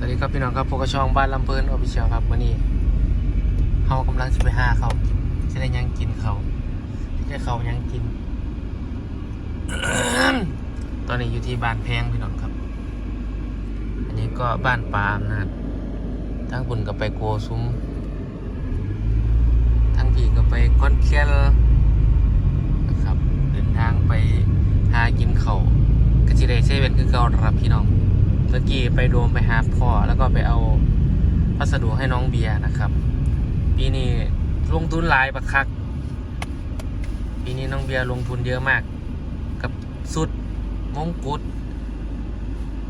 สวัสดีครับพี่น้องครับพวกกระช่องบ้านลำเพลินออฟฟิเชียลครับวันนี้เฮากำลังจะไปหาเขาจะได้ยังกินเขาจะเขายังกิน ตอนนี้อยู่ที่บ้านแพงพี่น้องครับ อันนี้ก็บ้านปาล์มนะทั้งบุญก็ไปโกซุ้มทั้งพี่ก็ไปก้อนเคียนนะครับ เดินทางไปหากินเขากะจิได้เซเว่นคือเก่าครับพี่น้อง เมื่อกี้ไปโดมไปหาพ่อแล้วก็ไปเอาพัสดุให้น้องเบียร์นะครับ ปีนี้ลงทุนหลายบักคัก ปีนี้น้องเบียร์ลงทุนเยอะมาก กับสุดมงกุฎ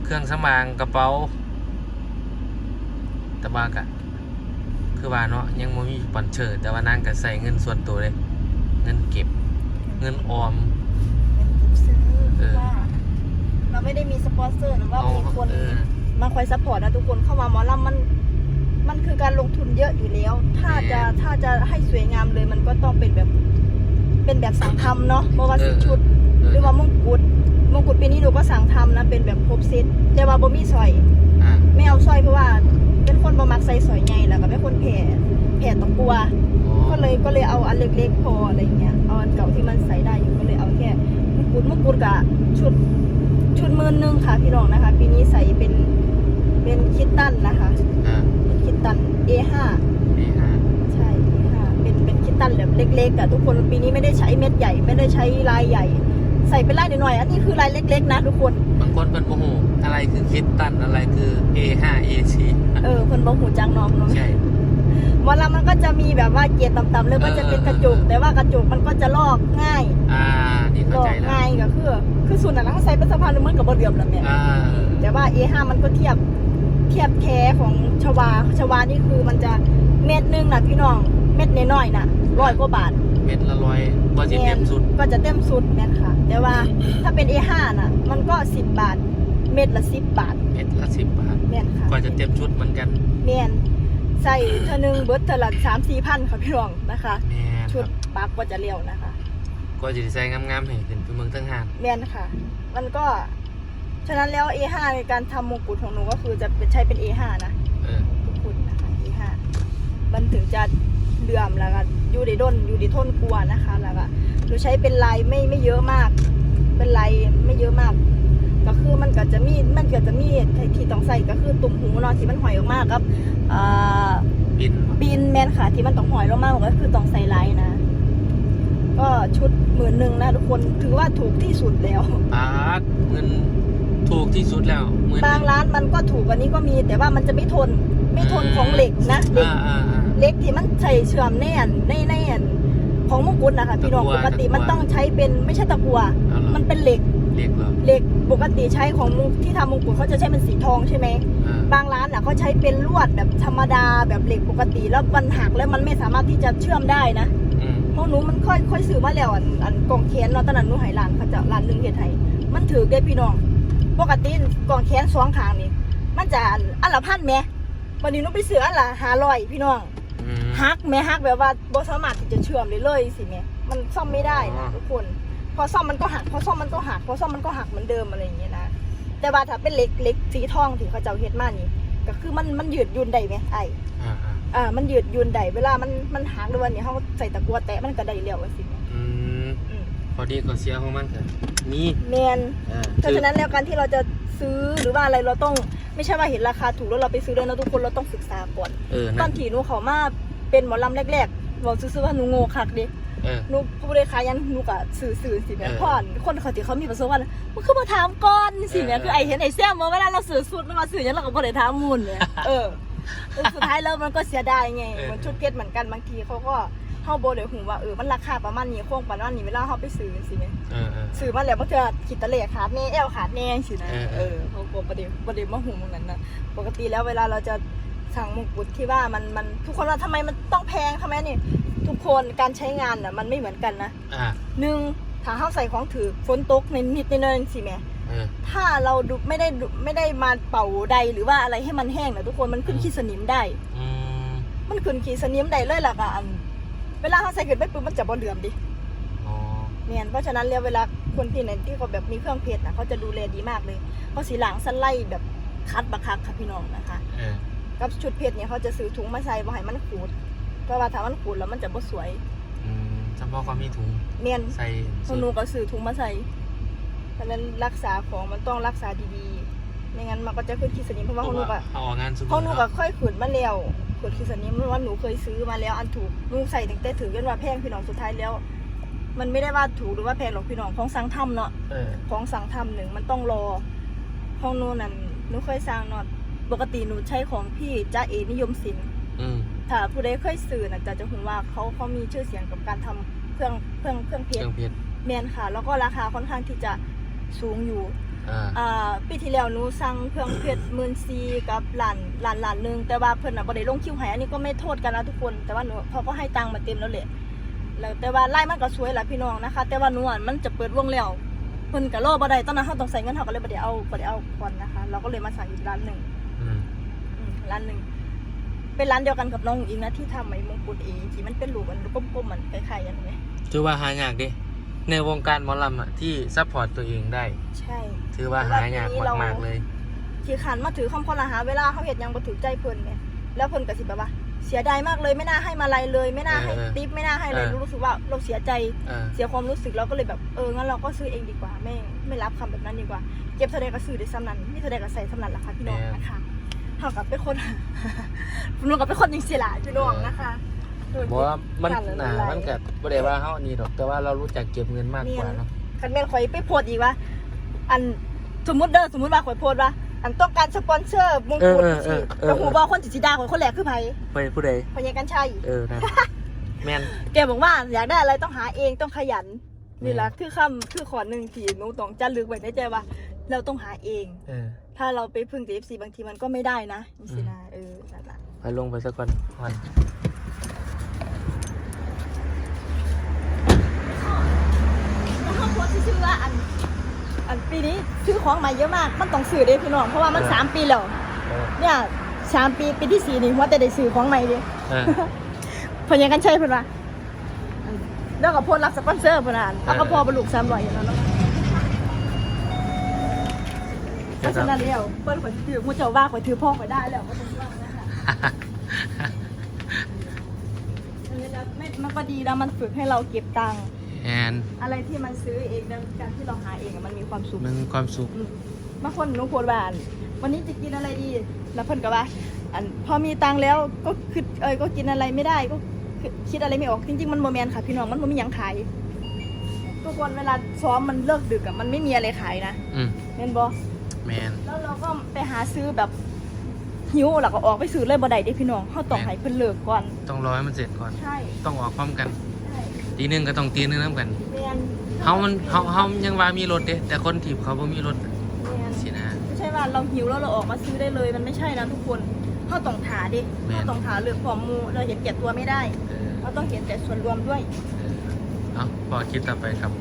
เครื่องสมางกระเป๋าแตะบากะคือว่าเนาะยังไม่มีสปอนเชอร์แต่ว่านางก็ใส่เงินส่วนตัวเลย เงินเก็บ เงินออมเป็นผู้ซื้อเออว่า เราไม่ได้มีสปอนเซอร์หรือว่าเอามีคนเออมาคอยซัพพอร์ตนะทุกคนเข้ามาหมอลำมัน มันคือการลงทุนเยอะอยู่แล้ว ถ้าจะถ้าจะให้สวยงามเลยมันก็ต้องเป็นแบบเป็นแบบสั่งทำเนาะเพราะว่าสิชุด หรือว่ามงกุฎมงกุฎปีนี้หนูก็สั่งทำนะเป็นแบบครบเซตแต่ว่าบ่มีสร้อยอะไม่เอาสร้อยเพราะว่าเป็นคนบ่มักใส่สร้อยใหญ่แล้วก็เป็นคนแผ่แผ่ตะกลัวอ๋อก็เลยก็เลยเอาอันเล็กๆพออะไรเงี้ยเอาอันเก่าที่มันใส่ได้อยู่ก็เลยเอาแค่มงกุฎมงกุฎกับชุด ชุดหมื่นหนึงค่ะพี่น้องนะคะ ปีนี้ใส่เป็นเป็นคิตตันนะคะอะเป็นคิตตัน A5 นี่ฮะใช่ A5 เป็นเป็นคิตตันแบบเล็กๆอะทุกคนปีนี้ไม่ได้ใช้เม็ดใหญ่ ไม่ได้ใช้ลายใหญ่ ใส่เป็นลายหน่อยๆอันนี้คือลายเล็ก ๆ นะทุกคน บางคนเป็นโมโหอะไรคือคิดตันอะไรคือ A5 A4 เออเพิ่นบอกหูจังน้องเนาะ ใช่ห มอลำมันก็จะมีแบบว่าเกียร์ต่ำๆเลยก็จะเป็นกระจก แต่ว่ากระจกมันก็จะลอกง่ายอ่านี่ลเข้าอกใจแล้ว ง่ายก็คือคือส่วนนั้นเขาใส่เป็นสะพานเหมือนกับบเรือมแล้วแม่อ่า แต่ว่า A5 มันก็เทียบเทียบแท้ของชวาชวานี่คือมันจะเม็ดหนึงนะพี่น้องเม็ดน้อยๆน่ะร้อยกว่าบาท เม็ดละร้อยก็จะเต็มสุด ก็จะเต็มสุดแม่นค่ะ แต่ว่าถ้าเป็น A5 น่ะ มันก็ 10 บาท เม็ดละ 10 บาทเม็ดละสิบบาทแม่นค่ะกว่าจะเต็มชุดเหมือนกัน แม่น ใส่เท่านึงเบิดเท่าละสามสี่พันค่ะพี่น้องนะคะ แม่นชุคดรับปักก็จะเลี้ยวนะคะ ก็จะใส่งามๆให้ขึ้นไปเมืองทั้งหานแม่นค่ะ มันก็ ฉะนั้นแล้ว A5 ในการทำมงกุฎของหนูก็คือจะเป็นใช้เป็น A5 นะ เออทุกคนนะคะ A5 มันถึงจะเหลื่อมแล้วก็อยู่ในด้นอยู่ในทนกลัวนะคะ แล้วก็หนูใช้เป็นลายไม่ไม่เยอะมาก เป็นลายไม่เยอะมาก ก็คือมันก็จะมีมันก็จะมีที่ต้องใส่ก็คือตุ่มหูเนาะที่มันหอยออกมาครับอ่าบินบินแมนค่ะที่มันต้องหอยลงมาก็คือต้องใส่ไลน์นะ ก็ชุดหมื่นหนึ่งนะทุกคนถือว่าถูกที่สุดแล้วอาร์ตเงินถูกที่สุดแล้วหมื่นหบางนึ่งร้านมันก็ถูกกว่านี้ก็มี แต่ว่ามันจะไม่ทนไม่ทนของเหล็กนะเหล็กอ่าอ่าอ่าเหล็กที่มันใส่เชื่อมแน่นในแน่น ของมงกุฎนะคะพี่น้องตะกั่วปกติมันตะกั่วต้องใช้เป็นไม่ใช่ตะกัวเอาเหรอมันเป็นเหล็กเรียกเหรอเหล็กปกติใช้ของมงที่ทำมงกุฎเขาจะใช้เป็นสีทองใช่ไหมอ่าบางร้านอะเขาใช้เป็นลวดแบบธรรมดาแบบเหล็กปกติแล้วมันหักแล้วมันไม่สามารถที่จะเชื่อมได้นะอืมเพราะหนูมันค่อยค่อยซื้อมาแล้วอันอันกล่องแขนเนาะตอนนั้นหนูให้ร้านเขาจะร้านหนึงเฮ็ดให้มันถือได้พี่น้องปกติกล่องแขนสองข้างนี่มันจะอันอันละพันแหม่วันนี้หนูไปซื้ออันละ500พี่น้องอืม ฮักแหม่ฮักแบบว่าบ่สามารถที่จะเชื่อมได้เลยสิแหม่มันซ่อมไม่ได้อ๋นะอทุกคน พอซ่อมมันก็หักพอซ่อมมันก็หักพอซ่อมมันก็หักเหมือนเดิมอะไรอย่างเงี้ยนะแต่ว่าถ้าเป็นเหล็กเหล็กสีทองที่เขาเจ้าเฮ็ดมานี่ ก็คือมันมันยืดหยุ่นได้ไหมไอ้อ่าอ่าอ่ามันยืดหยุ่นได้เวลามันมันหักด้วยวันนี้เขาใส่ตะกัวแตะมันก็ได้แล้วว่าสิแหม่อืมอืมพอดีก็เสียของมันค่ะมีแมนอ่าเพราะฉะนั้นแล้วการที่เราจะซื้อหรือว่าอะไรเราต้อง ไม่ใช่ว่าเห็นราคาถูกแล้วเราไปซื้อเลยนะทุกคนเราต้องศึกษาก่อนเออตอนั่นนที่หนูเขามาเป็นหมอลำแรกๆบอกซื้อๆว่าหนูโง่คักเดิเออ หนูผู้บริขายยันหนูกะสื่อสื่อสิแม่เออพ่อนคนเขาที่เขามีประสบการณ์มันคือมาถามก่อนสิแม่เออ คือไอเห็นไอแซมมาเวลาเราสื่อสุดมันมาสื่อยันเราก็บ่ได้ถามมูลเนี่ยเออแล้วสุดท้ายแล้วมันก็เสียดายไงเหมือนชุดเพชรเหมือนกันบางทีเขาก็ เข้าโบเลยหูว่าเออมันราคาประมาณนี้โค้งประมาณนี้เวลาเขาไปซื้อสิแม่เออเออซื้อมาแล้วมันจะขีดตะเลขาดแน่แอลขาดแน่สินะเออเอเอออเขากลัวประเดี๋ยวประเดี๋ยวมาหูเหมือนกันนะปกติแล้วเวลาเราจะสั่งมงกุฎที่ว่ามันมันทุกคนว่าทำไมมันต้องแพงทำไมนี่ทุกคนการใช้งานน่ะมันไม่เหมือนกันนะอ่าหนึ่งถ้าเขาใส่ของถือฝนตกในนิดในนิดสิแม่เออถ้าเราดูไม่ได้ดูไม่ได้มาเป่าใดหรือว่าอะไรให้มันแห้งนะทุกคนมันขึ้นขี้สนิมได้อืมมันขึ้นขี้สนิมได้เลยล่ะค่ะอัน เวลาเขาใส่ขึ้นไปปุ๊บมันจะบ่เหลื่อมดิอ๋อเนี่ยเพราะฉะนั้นแล้วเวลาคนที่ไหนที่เขาแบบมีเครื่องเพชรนะเขาจะดูแลดีมากเลยเขาสีหลังสไลด์แบบคัดบักคักค่ะพี่น้องนะคะเออกับชุดเพชรเนี่ยเขาจะซื้อถุงมาใส่บ่ให้มันขูด เพราะว่าถ้ามันขูดแล้วมันจะบ่สวยอืมเฉพาะความมีถุงเนียนใส่พวกหนูก็ซื้อถุงมาใส่เพราะฉะนั้นรักษาของมันต้องรักษาดีๆไม่งั้นมันก็จะขึ้นขีดสนิมเพราะว่าของหนูก็ เอาออกงานสุดของหนูก็ค่อยขืนมาแล้ว ขืนขีดสนิมเพราะว่าหนูเคยซื้อมาแล้วอันถูกหนูใส่ตั้งแต่ถือกันว่าแพงพี่น้องสุดท้ายแล้ว มันไม่ได้ว่าถูกหรือว่าแพงหรอกพี่น้องของสั่งทำเนาะเออของสั่งทำหนึ่งมันต้องรอของหนูนั่นหนูเคยสั่งเนาะปกติหนูใช้ของพี่จ้าเอนิยมศิลป์อืมถ้าผู้ใดเคยซื้อน่ะจะจะเห็นว่าเขาเขามีชื่อเสียงกับการทำเครื่องเครื่องเครื่องเพเคชรื่รองเพชร แมนค่ะ แล้วก็ราคาค่อนข้างที่จะสูงอยู่ อ่าอ่าปีที่แล้วหนูสั่งเครื่องเพชรหมื่นซีกับหลานหลานหลานหนึ่งแต่ว่าเพิ่นน่ะบ่ได้ลงคิวให้อันนี้ก็ไม่โทษกันนะทุกคน แต่ว่าหนูเขาก็ให้ตังค์มาเต็มแล้วแหละแล้วแต่ว่าไล่มันก็สวยแหละพี่น้องนะคะ แต่ว่าหนูอะมันจะเปิดวงแล้วเพิ่นก็รอบ่ได้ตอนนั้นเฮาต้องใส่เงินเฮาก็เลยบ่ได้เอาบ่ได้เอาก่อนนะคะ เราก็เลยมาสั่งอีกร้านหนึ่งอืมอืมร้านหนึ่งเป็นร้านเดียวกันกับน้องอิงนะที่ทำไอ้มงกุฎเอที่มันเป็นรูปมันกลมๆมันคล้ายๆกันไหม ถือว่าหายากเดิ ในวงการหมอลำอะที่ซัพพอร์ตตัวเองได้ ใช่ ถือว่าหายากมากๆเลยที่ขันมาถือคำพลหาเวลาเขาเห็นยังบ่ถือใจเพิ่นเนี่ยแล้วเพิ่นก็สิแบบว่า เสียดายมากเลยไม่น่าให้มาลัยเลย ไม่น่าให้เออติปไม่น่าให้เลยเออ รู้สึกว่าเราเสียใจ เออ เสียความรู้สึกเราก็เลยแบบเอองั้นเราก็ซื้อเองดีกว่า ไม่ไม่รับคำแบบนั้นดีกว่าเก็บเท่าใดก็ซื้อได้ซ้ำนั้นนี่เท่าใดก็ใส่ซ้ำนั้นแหละค่ะพี่น้องนะคะเท่ากับเป็นคน หนูกับเป็นคนจริงสิล่ะพี่น้องนะคะ เออบอกว่ามันกันเลยหนาอะไรมันกับบ่ได้ว่าเฮาอันนี้ดอก แต่ว่าเรารู้จักเก็บเงินมากกว่าเนาะคันแม่นข่อยไปโพสต์อีกว่าอันสมมุติเด้อสมมุติว่าข่อยโพสต์ว่าอันต้องการสปอนเซอร์มงกุฎสิแล้วหูบอกคนจิจิดาข่อยคนแรกคือไผไปผู้ใดพญากันชัยเออนะแม่นแกบอกว่าอยากได้อะไรต้องหาเองต้องขยันนี่แหละคือคำคือขอหนึ่งที่หนูต้องจะลึกไว้ในใจว่า เราต้องหาเองเออถ้าเราไปพึ่งแต่ FC บางทีมันก็ไม่ได้นะนี่สินะเออนั่นแหละไปลงไปสักก่อนวัน แล้วเขาโพสต์ชื่อว่าอัน อัน ปีนี้ซื้อของใหม่เยอะมาก มันต้องซื้อเด้พี่น้อง เพราะว่ามันสามปีแล้วเออเนี่ยสามปีปีที่สี่นี่ว่าแต่ได้ซื้อของใหม่เดิเออพญากันชัยเพิ่นว่าอันแล้วก็โพสต์รับสปอนเซอร์เพิ่นอะแล้วก็พอบรรลุสามร้อยอยู่แล้วเนาะเพราะฉะนั้นแล้วเปิ้ลขอยถือมูเจ้าว่าขอยถือพ่อขอยได้แล้วก็ต้องว่านะคะอันนี้แล้วไม่มันก็ดีนะมันฝึกให้เราเก็บตังค์ แอนอะไรที่มันซื้อเองแล้วการที่เราหาเองอะมันมีความสุขมึงความสุขอืมบางคนหนูโพดว่าอันวันนี้จะกินอะไรดี แล้วเพิ่นก็ว่า อันพอมีตังค์แล้วก็คือเอยก็กินอะไรไม่ได้ก็คือคิดอะไรไม่ออกจริงๆมันโมแมนค่ะพี่น้องมันบ่มีหยังขายทุกคนเวลาซ้อมมันเลิกดึกอะมันไม่มีอะไรขายนะอืมเห็นบ่แมน แล้วเราก็ไปหาซื้อแบบหิวแล้วก็ออกไปซื้อเลยบ่ได้เด้พี่น้องเขาต้องแม่น ให้เพิ่นเลิกก่อนต้องรอให้มันเสร็จก่อน ใช่ ต้องออกพร้อมกันใช่ ตีหนึงก็ต้องตีหนึงน้ำกันแม่นเฮามันเฮาเฮายังว่ามีรถเด้แต่คนถีบเขาบ่มีรถแม่นสินะ ไม่ใช่ว่าเราหิวแล้วเราออกมาซื้อได้เลย มันไม่ใช่นะทุกคนเขาต้องถาดิแม่น เขาต้องถาเลือกความมูเราเห็นแก่ตัวไม่ได้ เออเราต้องเห็นแต่ส่วนรวมด้วย เออเอาพอคิดต่อไปครับ